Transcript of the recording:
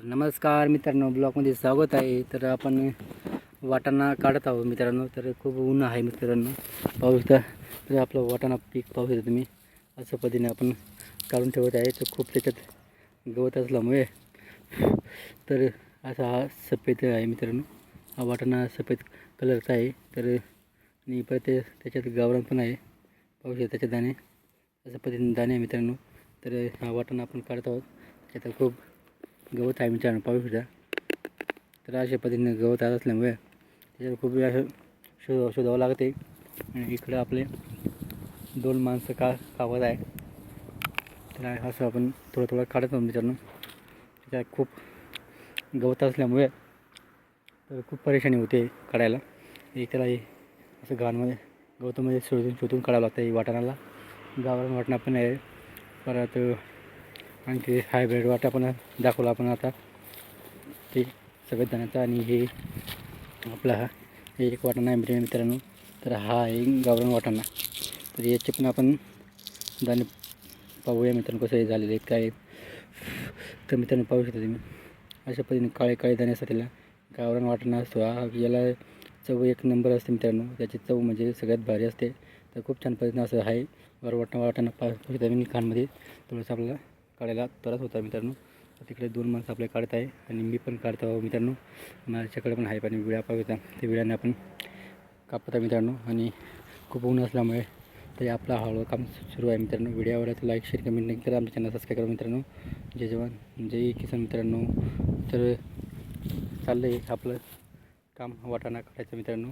तर नमस्कार मित्रांनो ब्लॉगमध्ये स्वागत आहे. तर आपण वाटाणा काढत आहोत मित्रांनो. तर खूप ऊन आहे मित्रांनो. पाहू शकता तर आपलं वाटाणा पीक पाहू शकता तुम्ही. अशा पद्धतीने आपण काढून ठेवत आहे. तर खूप त्याच्यात गवत असल्यामुळे तर असा हा सफेद आहे मित्रांनो. हा वाटाणा सफेद कलरचा आहे. तर आणि परत ते त्याच्यात गावरान पण आहे. पाहू शकता त्याचे दाणे. अशा पद्धतीने दाणे आहे मित्रांनो. तर हा वाटाणा आपण काढत आहोत. त्याच्यात खूप गवत आहे मित्रांनो पाहू शकता. तर अशा पद्धतीने गवत आत असल्यामुळे त्याच्यावर खूप वेळ असं शोध शोधावं लागते. आणि इकडं आपले दोन माणसं का कावत आहे तर असं आपण थोडं थोडं काढत आहोत मित्रांनो. त्याच्यात खूप गवत असल्यामुळे तर खूप परेशानी होते काढायला. एक त्याला असं घाणमध्ये गवतामध्ये शोधून शोधून काढावं लागतं हे वाटाणाला. गावाला वाटणं पण आहे. परत आणखी हायब्रिड वाटा पण दाखवला आपण आता. ते सगळ्या जणांचा आणि हे आपला हा हे एक वाटाणा आहे मित्रांनो. तर हा आहे गावरान वाटाणा. तर याचे पण आपण दाणे पाहूया मित्रांनो कसं हे झालेले आहेत काय तर मित्रांनो पाहू शकता तुम्ही. अशा पद्धतीने काळे काळे दाणे असतात त्याला गावरान वाटाणा असतो हा. याला चव एक नंबर असते मित्रांनो. त्याची चव म्हणजे सगळ्यात भारी असते. तर खूप छान पद्धतीनं असं आहे. वर वाटणं वाटाणा पाहू शकता मी खानमध्ये. थोडंसं आपल्याला काढायला त्रास होता मित्रांनो. तिकडे दोन माणसं आपल्या काढत आहे आणि मी पण काढतो आहो मित्रांनो. माझ्याकडे पण आहे पण विळा पाहू ते त्या विळ्याने आपण कापत आहे मित्रांनो. आणि खूप ऊन असल्यामुळे तरी आपला हळूहळू काम सुरू आहे मित्रांनो. व्हिडिओ आवडला लाईक शेअर कमेंट नाही तर आमच्या चॅनल सबस्क्राईब करा मित्रांनो. जय जवान जय किसान मित्रांनो. तर चाललं आहे आपलं काम वाटाणा काढायचं मित्रांनो.